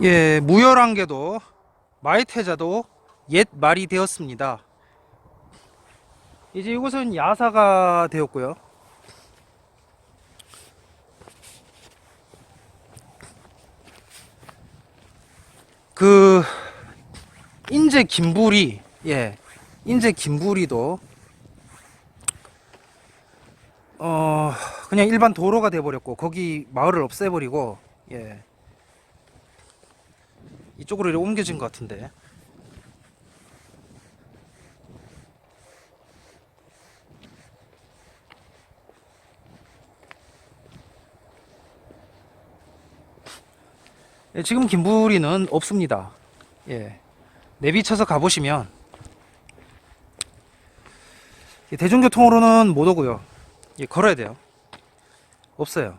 예, 무열한개도 마이테자도 옛 말이 되었습니다. 이제 이곳은 야사가 되었고요. 그 인제 김부리 예 인제 김부리도 어 그냥 일반 도로가 돼버렸고 거기 마을을 없애버리고 예 이쪽으로 이렇게 옮겨진 것 같은데 예, 지금 김부리는 없습니다. 예. 내비 쳐서 가보시면 예, 대중교통으로는 못 오고요. 예, 걸어야 돼요. 없어요.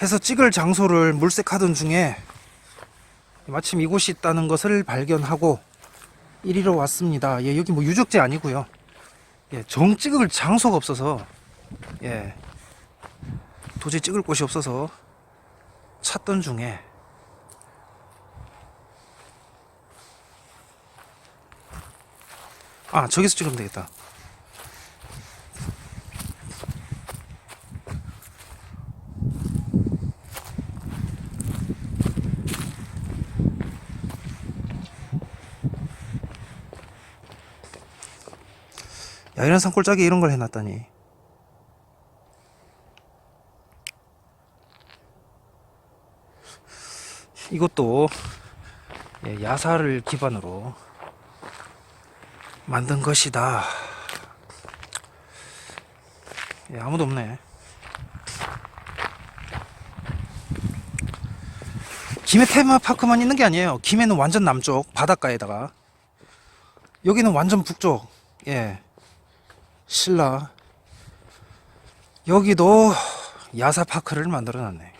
해서 찍을 장소를 물색하던 중에 마침 이곳이 있다는 것을 발견하고 이리로 왔습니다. 예, 여기 뭐 유적지 아니고요. 예, 정 찍을 장소가 없어서 예, 도저히 찍을 곳이 없어서 찾던 중에 아 저기서 찍으면 되겠다. 야 이런 산골짜기 이런 걸 해놨다니. 이것도 예, 야사를 기반으로 만든 것이다. 예, 아무도 없네. 김해 테마파크만 있는 게 아니에요. 김해는 완전 남쪽 바닷가에다가. 여기는 완전 북쪽 예 신라 여기도 야사 파크를 만들어 놨네.